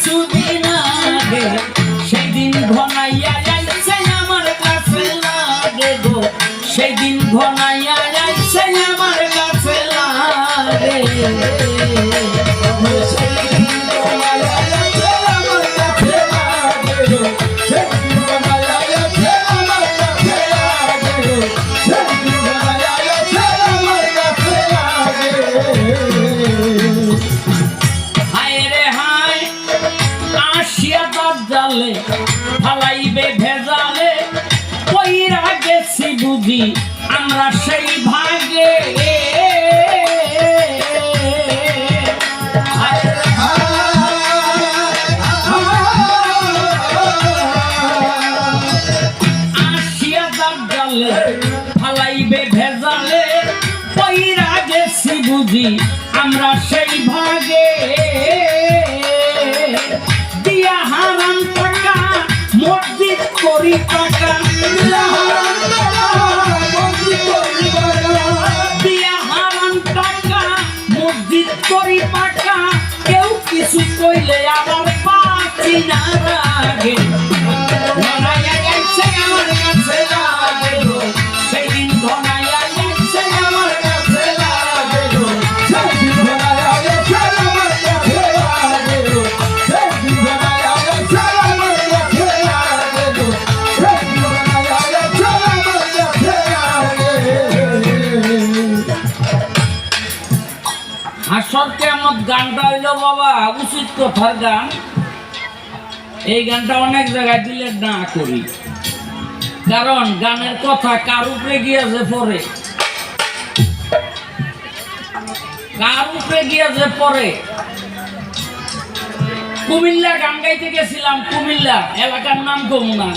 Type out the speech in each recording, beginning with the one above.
কিছুদিন আগে সেদিন ঘনাইয়া যাইছে আমার কাছে লাগে গো সেদিন ঘনাইয়া করি টাকা দিয়া হারাম টাকা মসজিদ করি টাকা কেউ কিছু কইলে আবার পাচ্ছি না উচিত গান এই গানটা অনেক জায়গায় দিলে না করি। কারণ গানের কথা কার উপরে গিয়েছে পরে? কার উপরে গিয়েছে পরে? কুমিল্লা গান গাইতে গেছিলাম, কুমিল্লা এলাকার নাম কমুনা।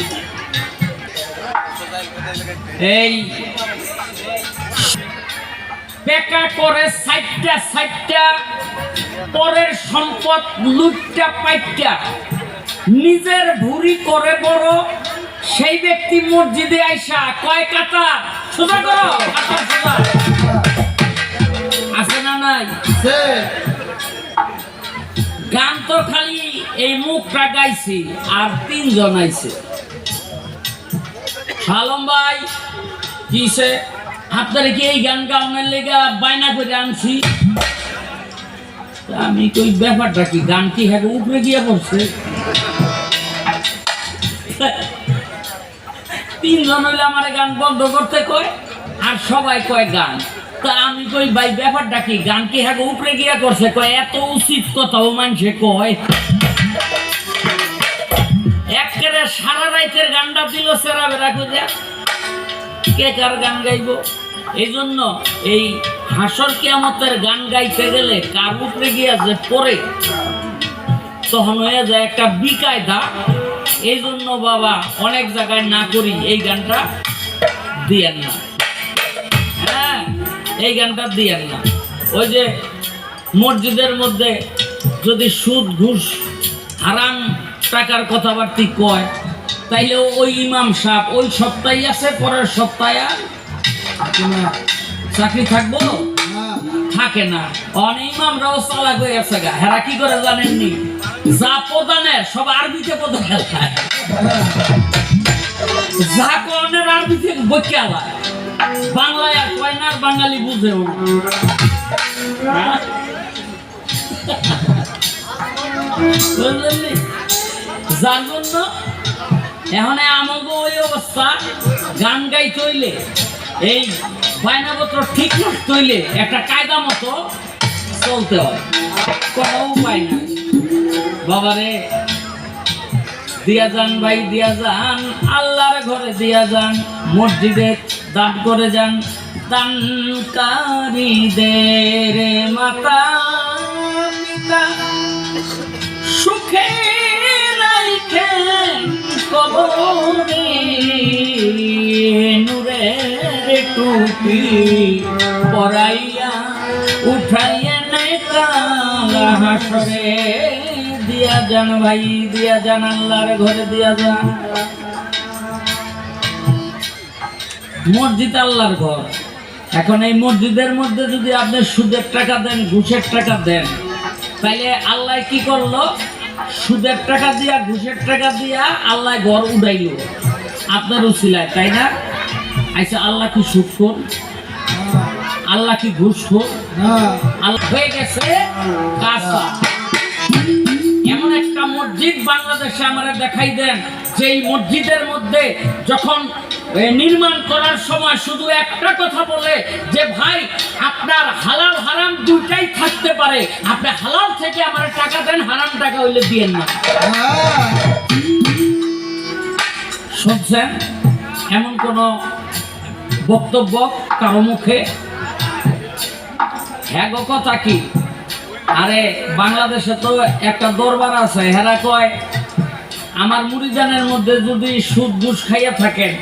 এই বেকা করে সাইটটা সাইটটা পরের সম্পদ লুটটা পাইটটা। নিজের ভুরি করে বড় সেই ব্যক্তি মসজিদে আইসা কয় কাতা? সোজা করো আছে না নাই? গান তো খালি এই মুখটা গাইছি আর তিনজন আইছে। সালম ভাই কিসে আপনারা কি এই গান গাওয়ানোর লেগা বায়না করে আনছি? তা আমি কই, ব্যাপারটা কি? গান কি হ্যাঁ উপরে গিয়ে পড়ছে তিনজন হইলে আমার গান বন্ধ করতে কয়, আর সবাই কয় গান। তা আমি কই, ভাই, ব্যাপারটা কি? গান কি হ্যাঁ উপরে গিয়া করছে? কয়, এত উচিত কথাও মানুষে কয়। একেবারে সারা রাইতের গানটা দিল সেরা বেড়া খুঁজে। কে কার গান গাইব? এই জন্য এই হাসর কিয়ামতের গান গাইতে গেলে কার উপরে গিয়া যে পড়ে, তখন হয়ে যায় একটা বিকায়দা। এই জন্য বাবা অনেক জায়গায় না করি এই গানটা দিয়েন না। হ্যাঁ এই গানটা দিয়েন না। ওই যে মসজিদের মধ্যে যদি সুদ, ঘুষ, হারাম টাকার কথাবার্তি কয় তাইলে ওই ইমাম সাহেব ওই সপ্তাহে আছে পরের সপ্তাহে চাকরি থাকব? থাকে না। চালাক হয়ে গেছে গা। হেরা কি করে জানেননি? যা প্রদানে সব আরবিতে প্রদান খেলায় যা আরবিতে বাংলায় আর কয় না বাঙালি বুঝেও না হ্যাঁ? যার জন্য এখন আমাকে ওই অবস্থা গান গাই তৈলে এই বায়নাপত্র ঠিক তৈলে একটা কায়দা মতো চলতে হয়। কোনো উপায় নাই। বাবারে, দিয়া যান ভাই, দিয়া যান। আল্লাহর ঘরে দিয়া যান, মসজিদে দান করে যান। দানকারীদের মাতা পিতা সুখে রাইখে কবরে। টুপি পরাইয়া উঠাইয়া নেতা হাসরে। দিয়া যান ভাই, দিয়া যান আল্লাহর ঘরে, দিয়া যান। মসজিদ আল্লাহর ঘর। এখন এই মসজিদের মধ্যে যদি আপনি সুদের টাকা দেন, ঘুষের টাকা দেন তাহলে আল্লাহ কি করল? সুদের টাকা দিয়া, ঘুষের টাকা দিয়া আল্লাহ ঘর উড়াইল আপনার উচিলায়, তাই না? আচ্ছা আল্লাহ কি সুখ আল্লাহ কি ঘুষ আল্লাহ হয়ে গেছে কাসা এমন একটা মসজিদ বাংলাদেশে আমরা দেখাই দেন যে এই মসজিদের মধ্যে যখন নির্মাণ করার সময় শুধু একটা কথা বলে যে ভাই আপনার হালাল হারাম দুটাই থাকতে পারে। আপনি হালাল থেকে আমার টাকা দেন হারাম টাকা হইলে দিয়েন না। শুনছেন? এমন কোন বক্তব্য কারও মুখে? হ্যাঁ কথা কি? আরে, বাংলাদেশে তো একটা দরবার আছে, হেরা কয়, আমার মুড়িদানের মধ্যে যদি সুদ ঘুষ খাইয়া থাকেন,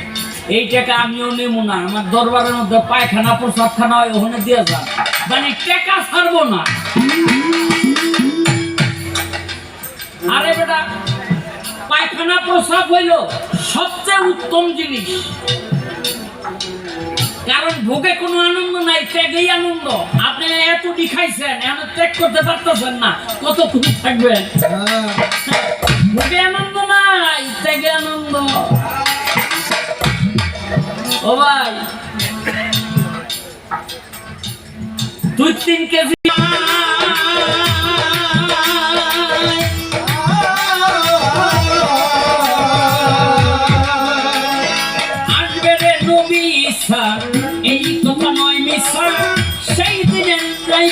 এই টাকা আমিও নেব না। আমার দরবারের মধ্যে পায়খানা প্রসাদখানা হয়, ওখানে দিয়ে যান। মানে টাকা ছাড়বো না। আরে বেটা, পায়খানা, প্রসাব হইল সবচেয়ে উত্তম জিনিস। কারণ ভোগে কোনো আনন্দ নাই, ত্যাগেই আনন্দ। আপনি এতটি খাইছেন? এমন ত্যাগ করতে পারতেছেন না। কত খুশি থাকবেন। ভোগে আনন্দ নাই, ত্যাগে আনন্দ। ও ভাই, দুই তিন কেজি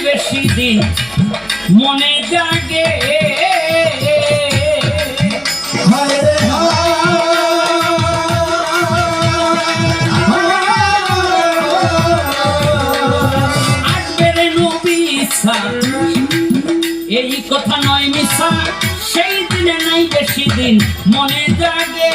বেশি দিন মনে জাগে। এই কথা নয় মিশা সেই দিনে নাই বেশি দিন মনে জাগে।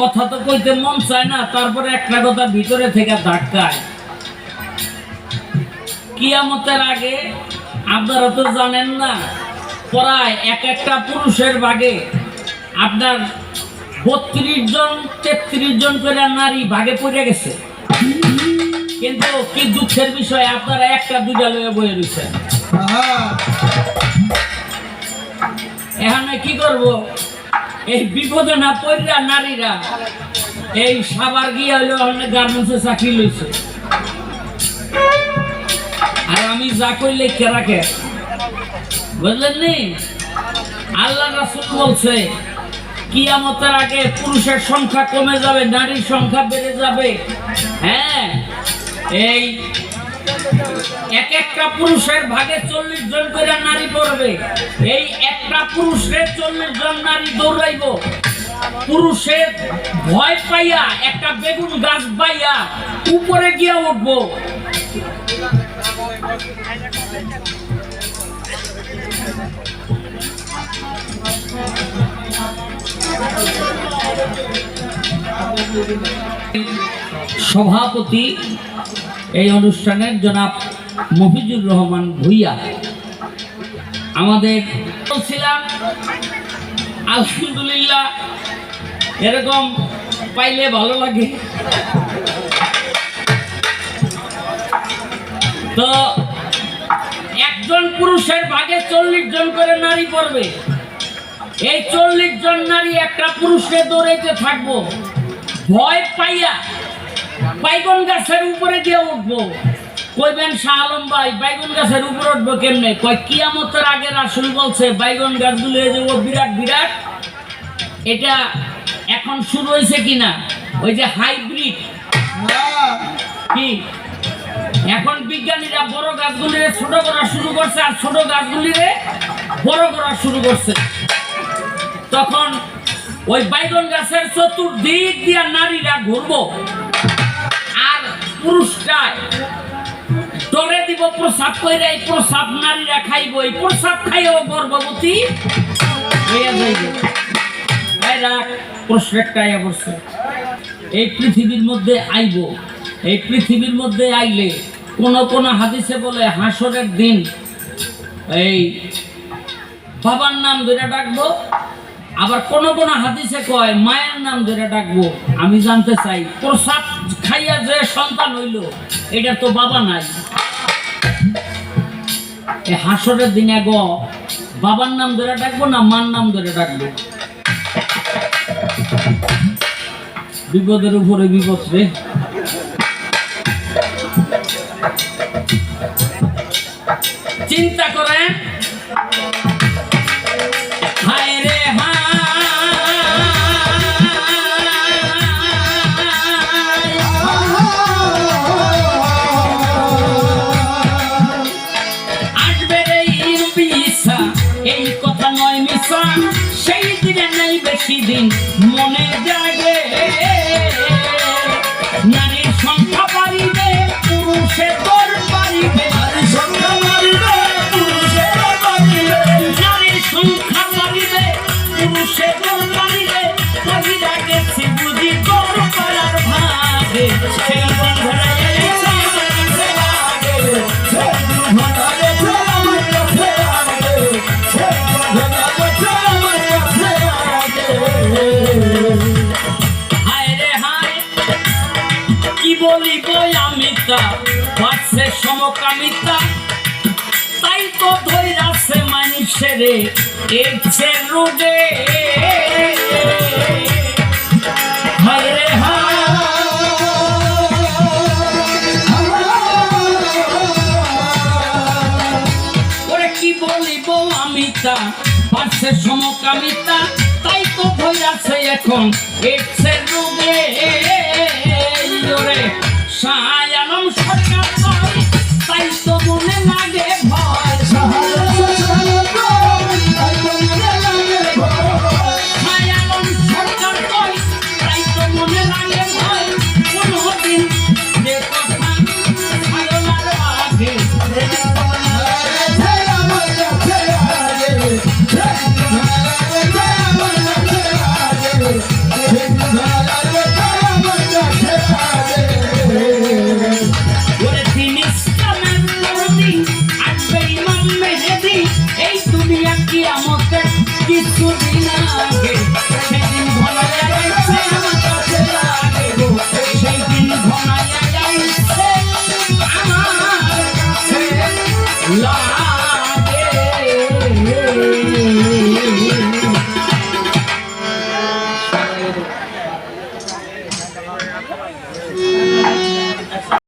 কথা তো কইতে মন চায় না তারপরে একটা কথা ভিতরে থেকে ধাক্কায়। কিয়ামতের আগে আপনারা তো জানেন না প্রায় এক একটা পুরুষের ভাগে আপনার বত্রিশ জন তেত্রিশ জন করে নারী ভাগে পড়ে গেছে। কিন্তু কি দুঃখের বিষয় আপনারা একটা দুটা লয়ে বয়ে রয়েছেন এখানে কি করব? এই বিপদে না পড়া নারীরা, এই সাবার গিয়ে হইল গার্মেন্টসে চাকরি লইছে। আর আমি যা কইলে কে রাখে? বুঝলেন নি? আল্লাহ রাসুল বলছে, কিয়ামতের আগে পুরুষের সংখ্যা কমে যাবে, নারীর সংখ্যা বেড়ে যাবে। হ্যাঁ এই এক একটা পুরুষের ভাগে চল্লিশ জন করে নারী পড়বে। এই একটা পুরুষের চল্লিশ জন নারী দৌড়াইব। পুরুষের ভয় পাইয়া একটা বেগুন গাছ পাইয়া উপরে গিয়া উঠবো। সভাপতি, এই অনুষ্ঠানের জনাব মফিজুর রহমান ভুইয়া। আমাদের বলছিলাম, আলহামদুলিল্লাহ, এরকম পাইলে ভালো লাগে। তো একজন পুরুষের ভাগে চল্লিশ জন করে নারী পড়বে। এই চল্লিশ জন নারী একটা পুরুষকে দৌড়াইতে থাকব। ভয় পাইয়া বাইগন গাছের উপরে দিয়ে উঠবো। কইবেন শাহ আলম ভাই, বাইগন গাছের উপরে উঠবো কেমনে? কয়, কিয়ামতের আগে রাসুল বলছে, বাইগন গাছগুলো এই যে ও বিরাট বিরাট। এটা এখন শুরু হয়েছে কিনা? ওই যে হাইব্রিড। কি? এখন বিজ্ঞানীরা বড় গাছগুলিরে ছোট করা শুরু করছে, আর ছোট গাছগুলিরে বড় করা শুরু করছে। তখন ওই বাইগন গাছের চতুর্দিক দিয়া নারীরা ঘুরবো, আর পুরুষটায় ডরে দিব প্রসাব কইরা এই নারীরা খাইব, এই প্রসাব খাইও গর্ভবতী। এই পৃথিবীর মধ্যে আইব, এই পৃথিবীর মধ্যে আইলে কোন কোন হাদিসে বলে দিন এই বাবার নাম ধরে ডাকবো, আবার কোন কোন হাদিসে কয় মায়ের নাম ধরে ডাকবো। আমি জানতে চাই প্রসাদ খাইয়া যে সন্তান হইল, এটা তো বাবা নাই। এই হাসরের দিনে গ, বাবার নাম ধরে ডাকবো না মার নাম ধরে ডাকবো? বিপদের উপরে বিপদ রে। চিন্তা করেন নেই দিন মনে জাগে। নারীর সমকামিতা। তাই তো ধৈরাছে মানুষের রোগে। হায় রে ওরে কি বলিব আমি তা? সমকামিতা। তাই তো ধৈরাছে এখন এসে রোগে। সায়ানম সরকার তাই তো মনে লাগে দুনিয়া কি আমাকে কিছুদিন আগে